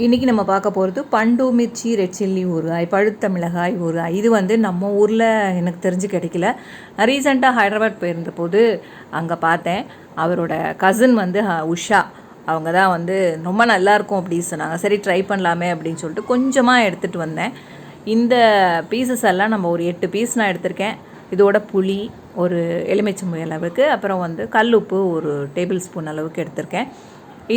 இன்றைக்கி நம்ம பார்க்க போகிறது பண்டு மிர்ச்சி ரெட் சில்லி ஊறுகாய் பழுத்த மிளகாய் ஊறுகாய் இது வந்து நம்ம ஊரில் எனக்கு தெரிஞ்சு கிடைக்கல. நான் ரீசெண்டாக ஹைதராபாத் போயிருந்த போது அங்கே பார்த்தேன். அவரோட கசின் வந்து ஹ- உஷா. அவங்க தான் வந்து ரொம்ப நல்லாயிருக்கும் அப்படின்னு சொன்னாங்க. சரி ட்ரை பண்ணலாமே அப்படின்னு சொல்லிட்டு கொஞ்சமாக எடுத்துகிட்டு வந்தேன். இந்த பீசஸ் எல்லாம் நம்ம ஒரு எட்டு பீஸ் நான் எடுத்திருக்கேன். இதோட புளி ஒரு எலுமிச்சம்பு அளவுக்கு அப்புறம் வந்து கல்லுப்பு ஒரு டேபிள் ஸ்பூன் அளவுக்கு எடுத்திருக்கேன்.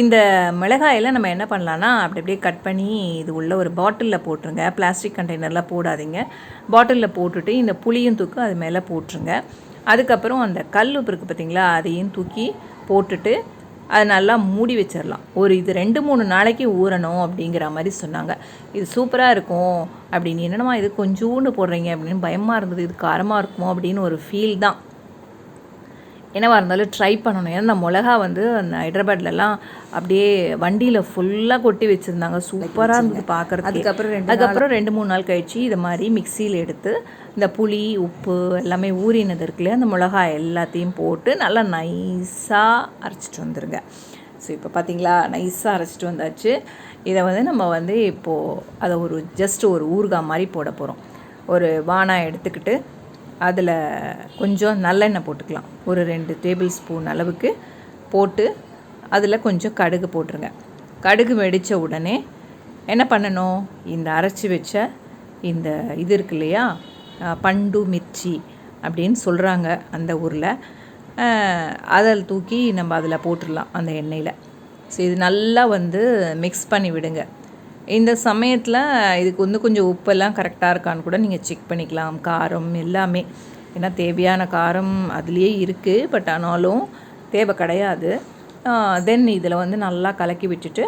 இந்த மிளகாயில் நம்ம என்ன பண்ணலான்னா அப்படி அப்படியே கட் பண்ணி இது உள்ள ஒரு பாட்டிலில் போட்டுருங்க. பிளாஸ்டிக் கண்டெய்னரில் போடாதீங்க. பாட்டிலில் போட்டுட்டு இந்த புளியும் தூக்கு அது மேலே போட்டுருங்க. அதுக்கப்புறம் அந்த கல் உப்பு இருக்குது பார்த்திங்களா அதையும் தூக்கி போட்டுட்டு அது நல்லா மூடி வச்சிடலாம் ஒரு இது ரெண்டு மூணு நாளைக்கு ஊறணும் அப்படிங்கிற மாதிரி சொன்னாங்க. இது சூப்பராக இருக்கும் அப்படின்னு. என்னென்னமா இது கொஞ்சோண்டு போடுறீங்க அப்படின்னு பயமாக இருந்தது. இது காரமாக இருக்குமோ அப்படின்னு ஒரு ஃபீல் தான். என்னவா இருந்தாலும் ட்ரை பண்ணணும். ஏன்னா இந்த மிளகா வந்து அந்த ஹைதராபாத்லலாம் அப்படியே வண்டியில் ஃபுல்லாக கொட்டி வச்சுருந்தாங்க. சூப்பராக இருந்தது பார்க்குறதுக்கு அதுக்கப்புறம் ரெண்டு அதுக்கப்புறம் ரெண்டு மூணு நாள் கழிச்சு இதை மாதிரி மிக்சியில் எடுத்து இந்த புளி உப்பு எல்லாமே ஊறினது இருக்குல்லையா அந்த மிளகாய் எல்லாத்தையும் போட்டு நல்லா நைஸாக அரைச்சிட்டு வந்துருங்க. ஸோ இப்போ பார்த்தீங்களா நைஸாக அரைச்சிட்டு வந்தாச்சு. இதை வந்து நம்ம வந்து இப்போது அதை ஒரு ஜஸ்ட் ஒரு ஊறுகாய் மாதிரி போட போகிறோம் ஒரு வானா எடுத்துக்கிட்டு அதில் கொஞ்சம் நல்லெண்ணெய் போட்டுக்கலாம். ஒரு ரெண்டு டேபிள் ஸ்பூன் அளவுக்கு போட்டு அதில் கொஞ்சம் கடுகு போட்டுருங்க. கடுகு வெடித்த உடனே என்ன பண்ணணும்? இந்த அரைச்சி வச்ச இந்த இது இருக்கு இல்லையா? பண்டு மிர்ச்சி அப்படின்னு சொல்கிறாங்க அந்த ஊரில். அதில் தூக்கி நம்ம அதில் போட்டுடலாம் அந்த எண்ணெயில். ஸோ இது நல்லா வந்து மிக்ஸ் பண்ணி விடுங்க. இந்த சமயத்தில் இதுக்கு வந்து கொஞ்சம் உப்பெல்லாம் கரெக்டாக இருக்கான்னு கூட நீங்கள் செக் பண்ணிக்கலாம். காரம் எல்லாமே. ஏன்னா தேவையான காரம் அதுலேயே இருக்குது பட் ஆனாலும் தேவை கிடையாது. தென் இதில் வந்து நல்லா கலக்கி விட்டுட்டு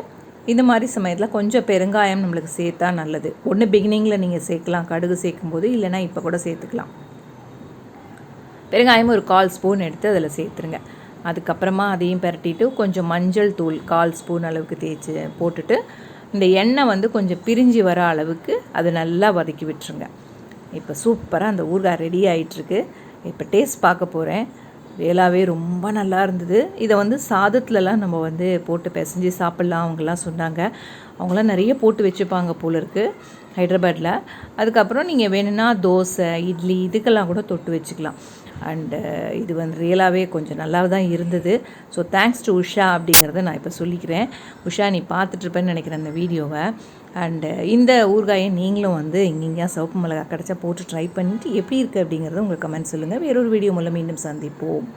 இந்த மாதிரி சமயத்தில் கொஞ்சம் பெருங்காயம் நம்மளுக்கு சேர்த்தா நல்லது. ஒன்று பிகினிங்கில் நீங்கள் சேர்க்கலாம். கடுகு சேர்க்கும்போது இல்லைன்னா இப்போ கூட சேர்த்துக்கலாம். பெருங்காயம் ஒரு கால் ஸ்பூன் எடுத்து அதில் சேர்த்துருங்க. அதுக்கப்புறமா அதையும் பிரட்டிட்டு கொஞ்சம் மஞ்சள் தூள் கால் ஸ்பூன் அளவுக்கு தேய்ச்சி போட்டுட்டு இந்த எண்ணெய் வந்து கொஞ்சம் பிரிஞ்சு வர அளவுக்கு அதை நல்லா வதக்கி விட்டுருங்க. இப்போ சூப்பராக அந்த ஊறுகாய் ரெடி ஆகிட்டுருக்கு இப்போ டேஸ்ட் பார்க்க போகிறேன் வேலாவே ரொம்ப நல்லா இருந்தது. இதை வந்து சாதத்துலலாம் நம்ம வந்து போட்டு பிசைஞ்சு சாப்பிட்லாம் அவங்கெல்லாம் சொன்னாங்க. அவங்களாம் நிறைய போட்டு வச்சுப்பாங்க போல இருக்குது ஹைதராபாத்தில் அதுக்கப்புறம் நீங்கள் வேணும்னா தோசை இட்லி இதுக்கெல்லாம் கூட தொட்டு வச்சுக்கலாம். அண்டு uh, இது வந்து ரியலாகவே கொஞ்சம் நல்லா தான் இருந்தது. ஸோ தேங்க்ஸ் டு உஷா அப்படிங்கிறத நான் இப்போ சொல்லிக்கிறேன். உஷா நீ பார்த்துட்ருப்பேன்னு நினைக்கிறேன் அந்த வீடியோவை. அண்டு uh, இந்த ஊறுகாயை நீங்களும் வந்து எங்கெங்கேயா சிவப்பு மிளகா கிடச்சா போட்டு ட்ரை பண்ணிவிட்டு எப்படி இருக்குது அப்படிங்கிறத உங்கள் கமெண்ட் சொல்லுங்கள் வேறொரு வீடியோ மூலம் மீண்டும் சந்திப்போம்.